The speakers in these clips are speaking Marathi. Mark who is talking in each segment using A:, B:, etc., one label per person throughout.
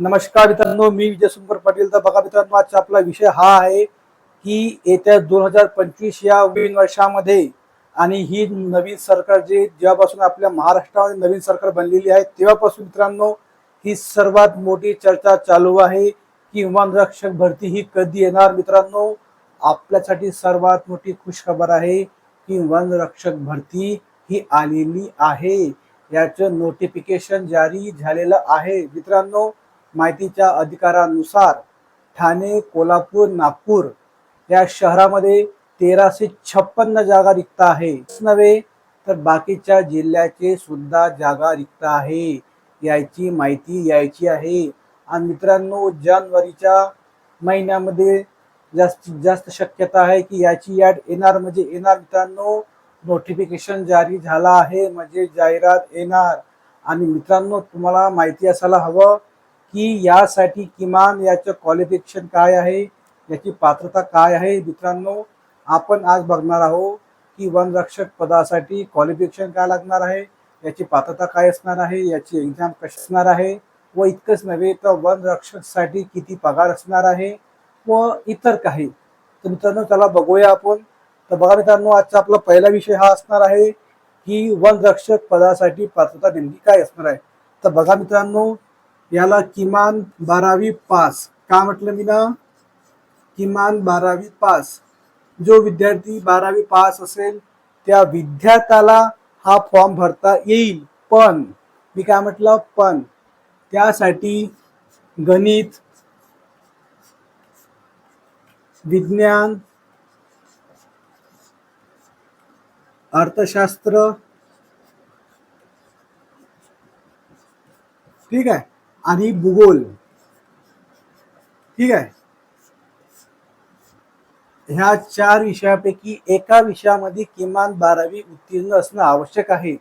A: नमस्कार मित्रांनो मी विजय सुंदर पाटील. तर बघा मित्रांनो आजचा आपला विषय हा आहे की येत्या दोन हजार पंचवीस या नवीन वर्षामध्ये आणि ही नवीन सरकार जे जेव्हापासून आपल्या महाराष्ट्रामध्ये नवीन सरकार बनलेली आहे तेव्हापासून मित्रांनो ही सर्वात मोठी चर्चा चालू आहे की वनरक्षक भरती ही कधी येणार? मित्रांनो आपल्यासाठी सर्वात मोठी खुशखबर आहे की वनरक्षक भरती ही आलेली आहे. याचं नोटिफिकेशन जारी झालेलं आहे. मित्रांनो माहितीच्या अधिकारानुसार ठाणे कोल्हापूर नागपूर या शहरामध्ये तेराशे छप्पन्न जागा रिक्त आहे. नव्हे तर बाकीच्या जिल्ह्याचे सुद्धा जागा रिक्त आहे. याची माहिती यायची आहे. आणि मित्रांनो जानेवारीच्या महिन्यामध्ये जास्तीत जास्त शक्यता आहे की याची याड येणार म्हणजे येणार मित्रांनो नोटिफिकेशन जारी झाला आहे म्हणजे जाहिरात येणार. आणि मित्रांनो तुम्हाला माहिती असायला हवं की यासाठी किमान याचं क्वालिफिकेशन काय आहे याची पात्रता काय आहे? मित्रांनो आपण आज बघणार आहोत की वनरक्षक पदासाठी क्वालिफिकेशन काय लागणार आहे याची पात्रता काय असणार आहे याची एक्झाम कशी असणार आहे व इतकंच नव्हे तर वनरक्षकसाठी किती पगार असणार आहे व इतर काही. तर मित्रांनो त्याला बघूया आपण. तर बघा मित्रांनो आजचा आपला पहिला विषय हा असणार आहे की वनरक्षक पदासाठी पात्रता नेमकी काय असणार आहे. तर बघा मित्रांनो याला किमान बारावी पास. का म्हटलं मी ना किमान बारावी पास. जो विद्यार्थी बारावी पास असेल त्या विद्यार्थ्याला हा फॉर्म भरता येईल. पण मी काय म्हटलं? पण. त्यासाठी गणित विज्ञान अर्थशास्त्र ठीक आहे? आणि भूगोल. ठीक आहे? ह्या चार विषयापैकी एका विषयामध्ये किमान बारावी उत्तीर्ण असणं आवश्यक आहे.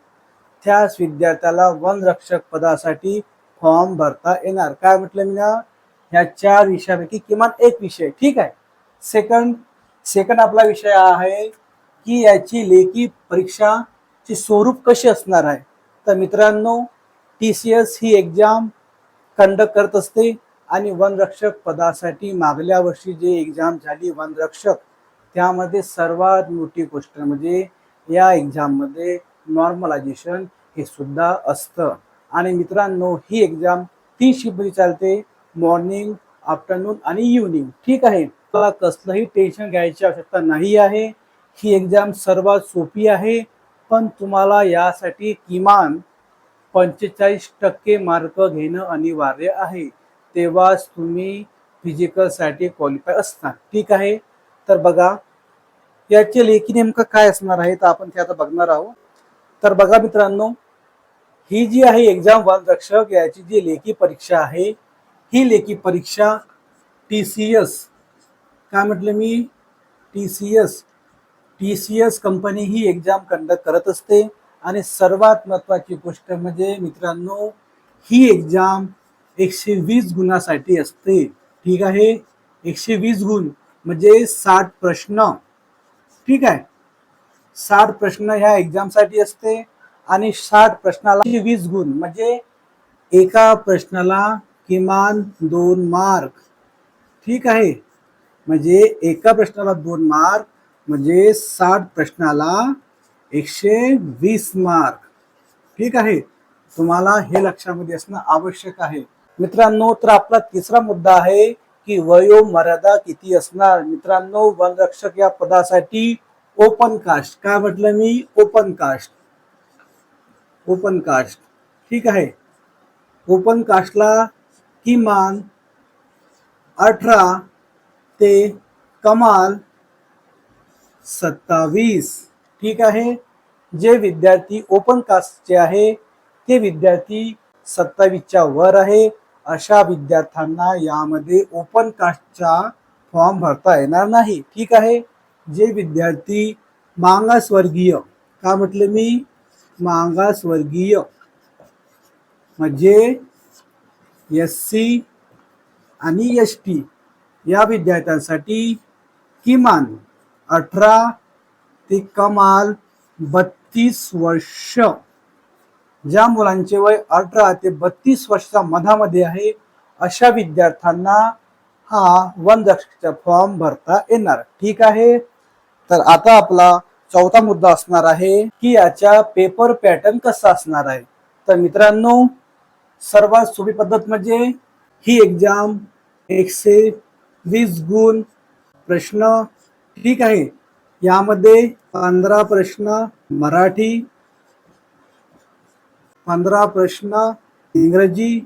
A: त्याच विद्यार्थ्याला वनरक्षक पदासाठी फॉर्म भरता येणार. काय म्हटलं मी ना ह्या चार विषयापैकी किमान एक विषय. ठीक आहे? सेकंड सेकंड आपला विषय हा आहे की याची लेखी परीक्षाचे स्वरूप कसे असणार आहे? तर मित्रांनो टी सी एस ही एक्झाम कंडक्ट करत असते आणि वनरक्षक पदासाठी मागल्या वर्षी जे एक्झाम झाली वनरक्षक त्यामध्ये सर्वात मोठी गोष्ट म्हणजे या एक्झाममध्ये नॉर्मलायझेशन हे सुद्धा असतं. आणि मित्रांनो ही एक्झाम तीन शिफ्टमध्ये चालते. मॉर्निंग आफ्टरनून आणि इव्हनिंग ठीक आहे? मला कसलंही टेन्शन घ्यायची आवश्यकता नाही आहे. ही एक्झाम सर्वात सोपी आहे. पण तुम्हाला यासाठी किमान पंचेचाळीस टक्के मार्क घेणं अनिवार्य आहे. तेव्हाच तुम्ही फिजिकलसाठी क्वालिफाय असणार. ठीक आहे? तर बघा याचे लेखी नेमकं काय असणार आहे तर आपण ते आता बघणार आहोत. तर बघा मित्रांनो ही जी आहे एक्झाम वन रक्षक याची जी लेखी परीक्षा आहे ही लेखी परीक्षा टी सी एस काय म्हटलं मी? T C S T C S company ही एक्झाम कंडक्ट करत असते. आणि सर्वात महत्त्वाची गोष्ट म्हणजे मित्रांनो ही एक्झाम एकशे वीस गुणासाठी असते. ठीक आहे? एकशे वीस गुण म्हणजे साठ प्रश्न. ठीक आहे? साठ प्रश्न ह्या एक्झामसाठी असते आणि साठ प्रश्नाला वीस गुण म्हणजे एका प्रश्नाला किमान दोन मार्क. ठीक आहे? म्हणजे एका प्रश्नाला दोन मार्क म्हणजे साठ प्रश्नाला एकशे वीस मार्क ठीक आहे? तुम्हाला हे लक्षामध्ये असणं आवश्यक आहे. मित्रांनो तर आपला तिसरा मुद्दा आहे की वयो मर्यादा किती असणार? मित्रांनो वनरक्षक या पदासाठी ओपन कास्ट काय म्हटलं मी? ओपन कास्ट ओपन कास्ट ठीक आहे? ओपन कास्टला किमान अठरा ते कमाल सत्तावीस. ठीक आहे. जे विद्यार्थी ओपन कास्टचे आहे ते विद्यार्थी सत्तावीसच्या वर आहे. अशा विद्यार्थ्यांना यामध्ये ओपन कास्टचा फॉर्म भरता येणार नाही. ठीक आहे. जे विद्यार्थी मागासवर्गीय का म्हटलं मी? मागासवर्गीय. म्हणजे एस सी आणि एस टी या विद्यार्थ्यांसाठी किमान अठरा ती कमाल बत्तीस वर्ष. ज्या मुलांचे वय अठरा ते बत्तीस वर्षाच्या मधामध्ये आहे अशा विद्यार्थ्यांना हा वन दक्षचा फॉर्म भरता येणार. ठीक आहे? तर आता आपला चौथा मुद्दा असणार आहे की याच्या पेपर पॅटर्न कसा असणार आहे? तर मित्रांनो सर्वात सोपी पद्धत म्हणजे ही एक्झाम एकशे वीस गुण प्रश्न. ठीक आहे? यामध्ये पंधरा प्रश्न मराठी पंधरा प्रश्न इंग्रजी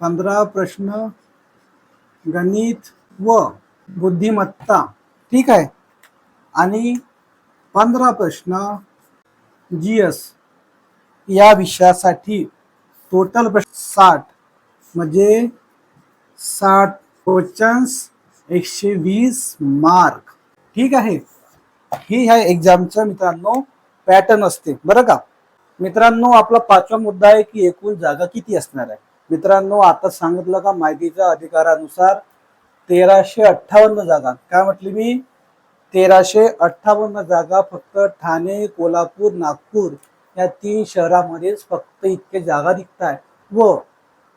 A: पंधरा प्रश्न गणित व बुद्धिमत्ता. ठीक आहे? आणि पंधरा प्रश्न जी एस या विषयासाठी टोटल प्रश्न साठ म्हणजे साठ क्वेश्चन्स एकशे वीस मार्क ठीक आहे? ही ह्या एक्झामचं मित्रांनो पॅटर्न असते. बरं का? मित्रांनो आपला पाचवा मुद्दा आहे की एकूण जागा किती असणार आहे? मित्रांनो आता सांगितलं का माहितीच्या अधिकारानुसार तेराशे अठ्ठावन्न जागा. काय म्हटली मी? तेराशे अठ्ठावन्न जागा फक्त ठाणे कोल्हापूर नागपूर या तीन शहरामध्येच फक्त इतके जागा रिक्त आहे व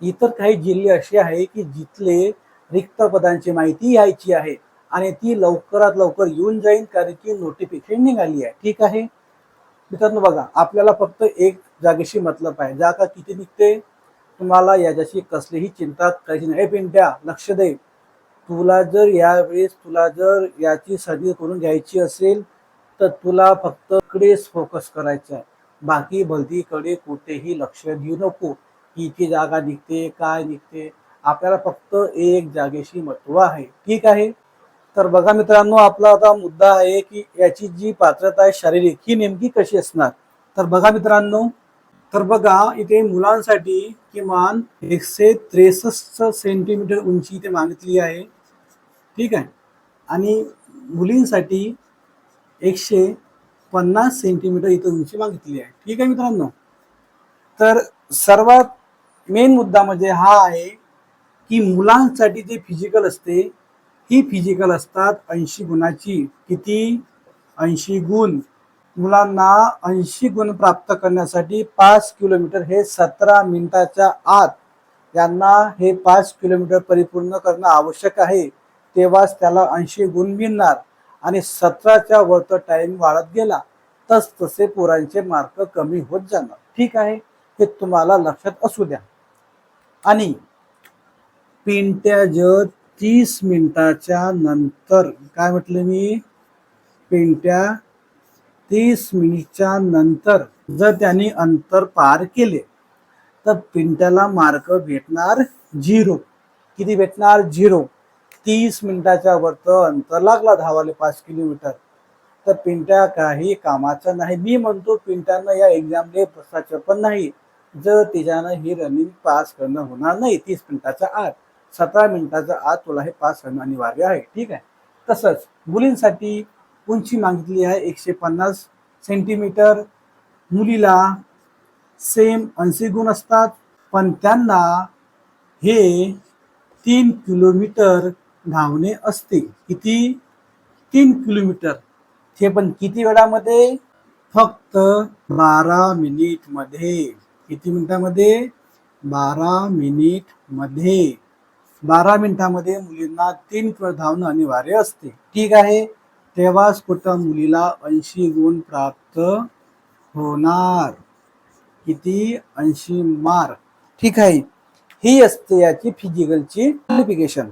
A: इतर काही जिल्हे असे आहे की जिथले रिक्त पदांची माहिती यायची आहे. आणि ती लवकरात लवकर येऊन जाईल कारण की नोटिफिकेशन निघाली आहे. ठीक आहे? मित्रांनो बघा आपल्याला फक्त एक जागेशी मतलब आहे. जागा किती निघते? तुम्हाला याच्याशी कसलीही चिंता करायची नाही. पिंट्या लक्ष दे. तुला जर यावेळेस तुला जर याची सर्दी करून घ्यायची असेल तर तुला फक्त इकडेच फोकस करायचं आहे बाकी भलतीकडे कुठेही लक्ष देऊ नको. किती जागा निघते काय निघते? आपल्याला फक्त एक जागेशी महत्त्व आहे. ठीक आहे? तर बघा मित्रांनो आपला आता मुद्दा आहे की याची जी पात्रता आहे शारीरिक ही नेमकी कशी असणार? तर बघा मित्रांनो तर बघा इथे मुलांसाठी किमान एकशे त्रेसष्ट सेंटीमीटर उंची इथे मागितली आहे. ठीक आहे? आणि मुलींसाठी एकशे पन्नास सेंटीमीटर इथं उंची मागितली आहे. ठीक आहे मित्रांनो? तर सर्वात मेन मुद्दा म्हणजे हा आहे की मुलांसाठी जे फिजिकल असते किती फिजिकल असतात ऐंशी गुणाची. किती? ऐंशी गुण. मुलांना ऐंशी गुण प्राप्त करण्यासाठी पाच किलोमीटर हे सतरा मिनिटाच्या आत यांना हे पाच किलोमीटर परिपूर्ण करणं आवश्यक आहे. तेव्हाच त्याला ऐंशी गुण मिळणार. आणि सतराच्या वरचा टाइम वाढत गेला तस तसे पोरांचे मार्क कमी होत जाणार. ठीक आहे? हे तुम्हाला लक्षात असू द्या. आणि पिंट्या जत तीस मिनिटाच्या नंतर काय म्हटलं मी? पिंट्या तीस मिनिटच्या नंतर जर त्यांनी अंतर पार केले तर पिंट्याला मार्क भेटणार झिरो. किती भेटणार? झिरो. तीस मिनिटाच्या वरतं अंतर लागला धावाले पाच किलोमीटर. तर पिंट्या काही कामाचा नाही. मी म्हणतो पिंट्यानं या एक्झामले बसायचं पण नाही. जर तिच्यानं ही रनिंग पास करणं होणार नाही तीस मिनिटाच्या आत. सतरा मिनिटाचा आत तुला हे पास करणं अनिवार्य आहे. ठीक आहे? तसंच मुलींसाठी उंची मागितली आहे एकशे पन्नास सेंटीमीटर. मुलीला सेम ऐंशी गुण असतात पण त्यांना हे तीन किलोमीटर धावणे असते किती? तीन किलोमीटर. हे पण किती वेळामध्ये? फक्त बारा मिनिटमध्ये. किती मिनिटामध्ये? बारा मिनिटमध्ये. बारा मिनिटामध्ये मुलींना तीन किलोमीटर धावणं अनिवार्य असते. ठीक आहे? तेव्हाच कुठं मुलीला ऐंशी गुण प्राप्त होणार? किती? ऐंशी मार्क ठीक आहे? ही असते याची फिजिकलची क्वालिफिकेशन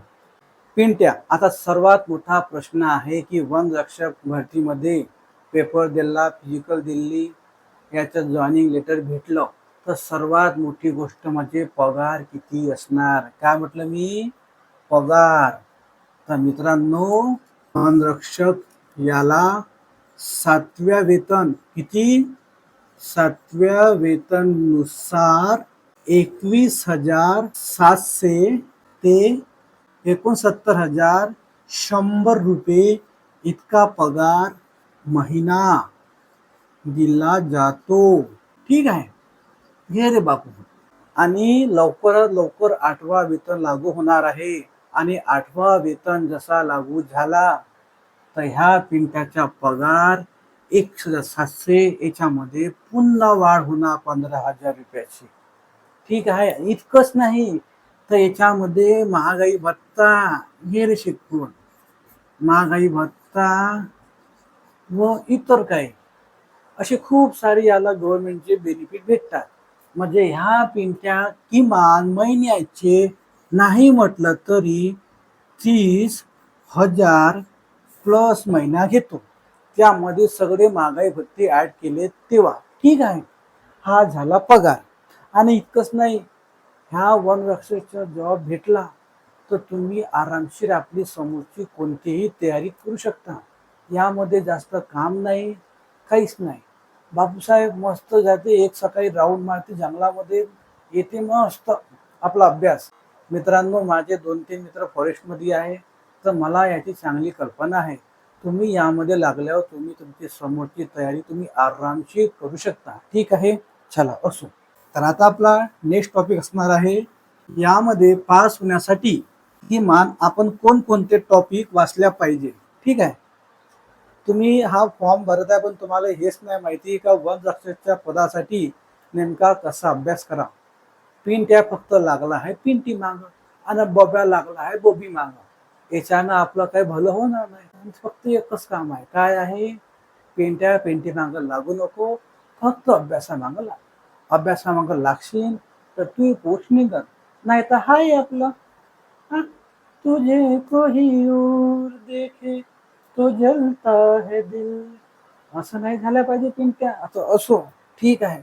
A: पिंट्या आता सर्वात मोठा प्रश्न आहे की वन रक्षक भरतीमध्ये पेपर दिला फिजिकल दिली याचं जॉईनिंग लेटर भेटलं. तर सर्वात मोठी गोष्ट म्हणजे पगार किती असणार? काय म्हटलं मी? पगार. तर मित्रांनो वन रक्षक याला सातव्या वेतन किती? सातव्या वेतननुसार एकवीस हज़ार सातशे ते एकोणसत्तर हज़ार शंभर रुपये इतका पगार महिना दिला जातो. ठीक आहे? घे रे बापू. आणि लवकरात लवकर आठवा वेतन लागू होणार आहे. आणि आठवा वेतन जसा लागू झाला तर ह्या पिंट्याचा पगार एक हजार सातशे याच्यामध्ये पुन्हा वाढ होणार पंधरा हजार रुपयाची. ठीक आहे? इतकंच नाही तर याच्यामध्ये महागाई भत्ता हे रे शिकून महागाई भत्ता व इतर काही असे खूप सारे याला गव्हर्नमेंटचे बेनिफिट भेटतात. म्हणजे ह्या पिंट्या किमान महिन्याचे नाही म्हटलं तरी तीस हजार प्लस महिना घेतो. त्यामध्ये सगळे महागाई भत्ते ॲड केले तेव्हा. ठीक आहे. हा झाला पगार. आणि इतकंच नाही ह्या वन रक्षेचा जॉब भेटला तर तुम्ही आरामशीर आपली समोरची कोणतीही तयारी करू शकता. यामध्ये जास्त काम नाही काहीच नाही. बापूसाहेब मस्त जाते एक सकाळी राऊंड मारते जंगलामध्ये येते मस्त आपला अभ्यास. मित्रांनो माझे दोन तीन मित्र फॉरेस्टमध्ये आहे तर मला याची चांगली कल्पना आहे. तुम्ही यामध्ये लागल्यावर तुम्ही तुमची समोरची तयारी तुम्ही आरामशीर करू शकता. ठीक आहे? चला असो. तर आता आपला नेक्स्ट टॉपिक असणार आहे. यामध्ये पास होण्यासाठी किमान आपण कोणकोणते टॉपिक वाचल्या पाहिजे? ठीक आहे? तुम्ही हा फॉर्म भरत आहे पण तुम्हाला हेच नाही माहिती का वन रक्षकच्या पदासाठी नेमका कसा अभ्यास करा. पिन त्या फक्त लागला आहे पिंटी माग. आणि बब्या लागला आहे बोबी माग. याच्यानं आपलं काही भलं होणार नाही. फक्त एकच काम आहे. काय आहे? पेंट्या पेंटी मागं लागू नको. फक्त अभ्यासामागं लाग. अभ्यासामागं लागशील तर तू पोच निघत नाही तर हाय आपलं. तुझे कोही देखे. तो जलता है दिल। असं नाही झालं पाहिजे पिंट्या आता असो ठीक आहे.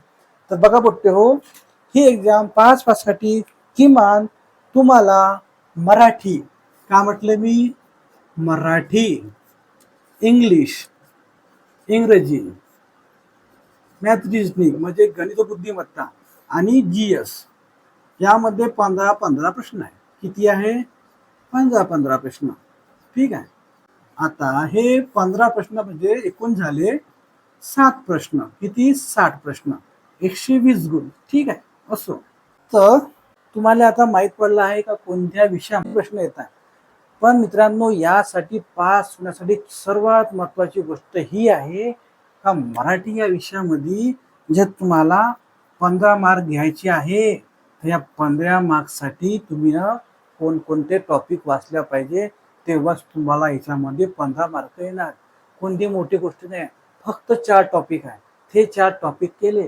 A: तर बघा पोट्टे हो ही एक्झाम पाच पाचसाठी किमान तुम्हाला मराठी का म्हटलं मी? मराठी इंग्लिश इंग्रजी मॅथ रिजनिंग म्हणजे गणित बुद्धिमत्ता आणि जी एस यामध्ये पंधरा पंधरा प्रश्न आहे किती आहे? पंधरा पंधरा प्रश्न. ठीक आहे. आता हे पंधरा प्रश्न म्हणजे एकूण झाले सात प्रश्न किती? साठ प्रश्न. एकशे वीस गुण. ठीक आहे? असो. तर तुम्हाला आता माहीत पडलं आहे का कोणत्या विषयामध्ये प्रश्न येतात? पण मित्रांनो यासाठी पास होण्यासाठी सर्वात महत्वाची गोष्ट ही आहे का मराठी या विषयामध्ये जे तुम्हाला पंधरा मार्क घ्यायचे आहे तर या पंधरा मार्क्ससाठी तुम्ही ना कोणकोणते टॉपिक वाचल्या पाहिजे तेव्हाच तुम्हाला याच्यामध्ये पंधरा मार्क येणार. कोणती मोठी गोष्ट नाही. फक्त चार टॉपिक आहे ते चार टॉपिक केले.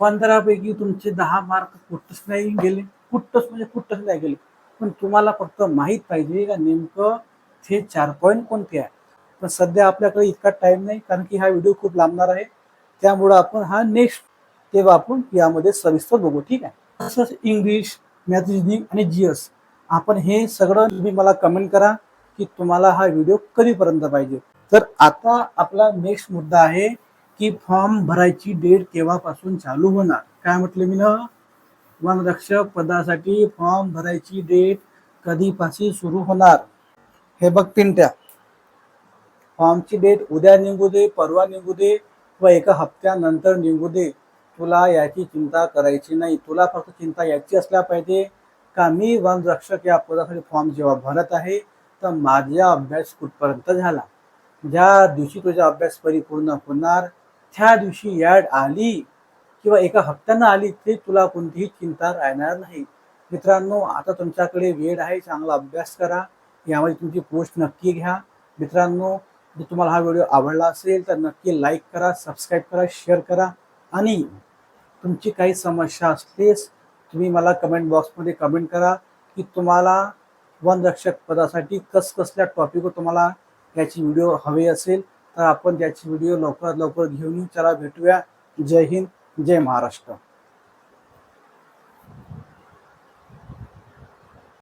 A: पंधरापैकी तुमचे दहा मार्क कुठंच नाही गेले. कुठंच म्हणजे कुठंच नाही गेले. पण तुम्हाला फक्त माहीत पाहिजे का नेमकं हे चार पॉईंट कोणते आहे पण सध्या आपल्याकडे इतका टाइम नाही कारण की हा व्हिडिओ खूप लांबणार आहे. त्यामुळं आपण हा नेक्स्ट तेव्हा आपण यामध्ये सविस्तर बघू. ठीक आहे? तसंच इंग्लिश मॅथ रिजनिंग आणि जी एस आपण हे सगळं तुम्ही मला कमेंट करा. की तुम्हाला हा व्हिडिओ कधीपर्यंत पाहिजे? तर आता आपला नेक्स्ट मुद्दा आहे की फॉर्म भरायची डेट केव्हापासून चालू होणार? काय म्हटलं मी ना? वनरक्षक पदासाठी फॉर्म भरायची डेट कधीपासून सुरू होणार? हे बघ पिंट्या. फॉर्मची डेट उद्या निघू दे परवा निघू दे व एका हप्त्यानंतर निघू दे. तुला याची चिंता करायची नाही. तुला फक्त चिंता याची असल्या पाहिजे का मी वनरक्षक या पदासाठी फॉर्म जेव्हा भरत आहे तर माझा अभ्यास कुठपर्यंत झाला? ज्या दिवशी तुझा अभ्यास परिपूर्ण होणार त्या दिवशी याड आली किंवा एका हप्त्यानं आली ते तुला कोणतीही चिंता राहणार नाही. मित्रांनो आता तुमच्याकडे वेळ आहे चांगला अभ्यास करा. यामध्ये तुमची पोस्ट नक्की घ्या. मित्रांनो जर तुम्हाला हा व्हिडिओ आवडला असेल तर नक्की लाईक करा सबस्क्राईब करा शेअर करा. आणि तुमची काही समस्या असतेच तुम्ही मला कमेंट बॉक्समध्ये कमेंट करा की तुम्हाला वनरक्षक पदासाठी कसकसल्या टॉपिकवर तुम्हाला याची व्हिडिओ हवे असेल तर आपण त्याची व्हिडिओ लवकरात लवकर घेऊन चला भेटूया. जय हिंद जय महाराष्ट्र.